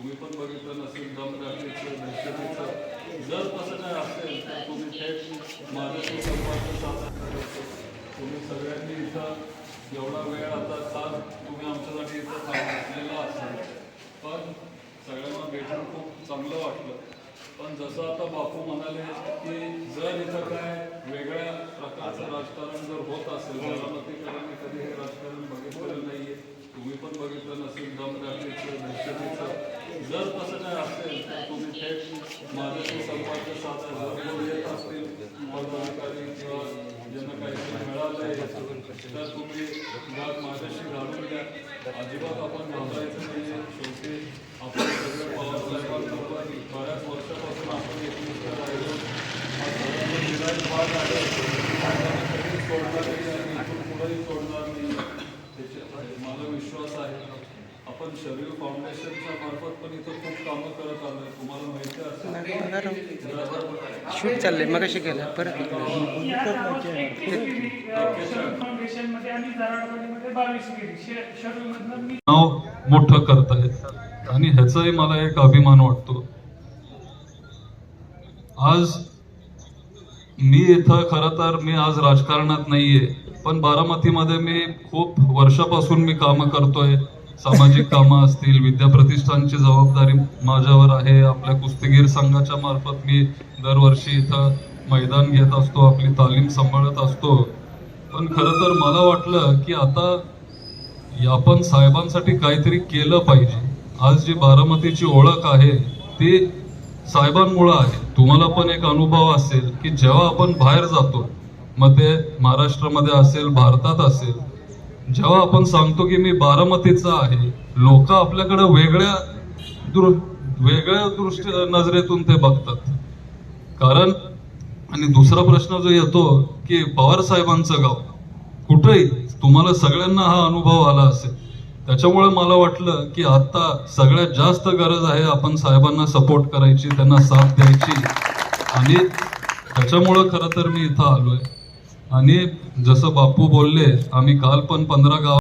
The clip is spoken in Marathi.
तुम्ही पण बघितलं नसेल दमदाटीचं दहशतीचं. जर तसं काय असेल तर तुम्ही थेट माझ्याशी संपर्क साधा. तुम्ही सगळ्यांनी इथं एवढा वेळ आता तास तुम्ही आमच्यासाठी इथं थांबलेला असाल. पण सगळ्यांना भेटून खूप चांगलं वाटलं. पण जसं आता बापू म्हणाले की जर इथं काय वेगळ्या प्रकारचं राजकारण जर होत असेल बारामतीकरांनी कधी हे राजकारण बघितलेलं नाही आहे तुम्ही पण बघितलं नसेल दमदाटीचं दहशतीचं. जर तसं काय असेल तर तुम्ही थेट माझ्याशी संपर्क साधा जर येत असतील पदाधिकारी किंवा ज्यांना काहीतरी मिळालंय तर तुम्ही गाठ माझ्याशी घालून द्या अजिबात आपण घाबरायचं नाहीये. शेवटी आपण सगळे पवार साहेबांबरोबर बऱ्याच वर्षापासून आपण एकनिष्ठ राहिलो. हा सगळ्यांना विराट भाग आहे. आपण सोडणार नाही आणि इथून पुढेही सोडणार नाही. मला विश्वास आहे. आपण शरीर फाउंडेशनचा मार्फत पण इथं खूप कामं करत आलोय तुम्हाला माहिती असेल शूट चाललंय मग कशी केलं परत आणि नाव मोठं करतायत आणि ह्याचाही मला एक अभिमान वाटतो. आज मी इथं खरं तर मी आज राजकारणात नाहीये पण बारामतीमध्ये मी खूप वर्षापासून मी कामं करतोय. सामाजिक कामं असतील विद्याप्रतिष्ठानची जबाबदारी माझ्यावर आहे. आपल्या कुस्तीगीर संघाच्या मार्फत मी दरवर्षी इथं मैदान घेत असतो आपली तालीम सांभाळत असतो. पण खरं तर मला वाटलं की आता आपण साहेबांसाठी काहीतरी केलं पाहिजे. आज जी बारामतीची ओळख आहे ती साहेबांमुळं आहे. तुम्हाला पण एक अनुभव असेल की जेव्हा आपण बाहेर जातो मग ते महाराष्ट्रामध्ये असेल भारतात असेल जेव्हा आपण सांगतो की मी बारामतीचा आहे लोक आपल्याकडे वेगळ्या दृ वेगळ्या दृष्टी नजरेतून ते बघतात. कारण आणि दुसरा प्रश्न जो येतो की पवार साहेबांचं गाव कुठेही तुम्हाला सगळ्यांना हा अनुभव आला असेल. त्याच्यामुळे मला वाटलं की आता सगळ्यात जास्त गरज आहे आपण साहेबांना सपोर्ट करायची त्यांना साथ द्यायची. आणि त्याच्यामुळं खरं तर मी इथं आलोय. आणि जसं बापू बोलले आम्ही काल पण पंधरा गाव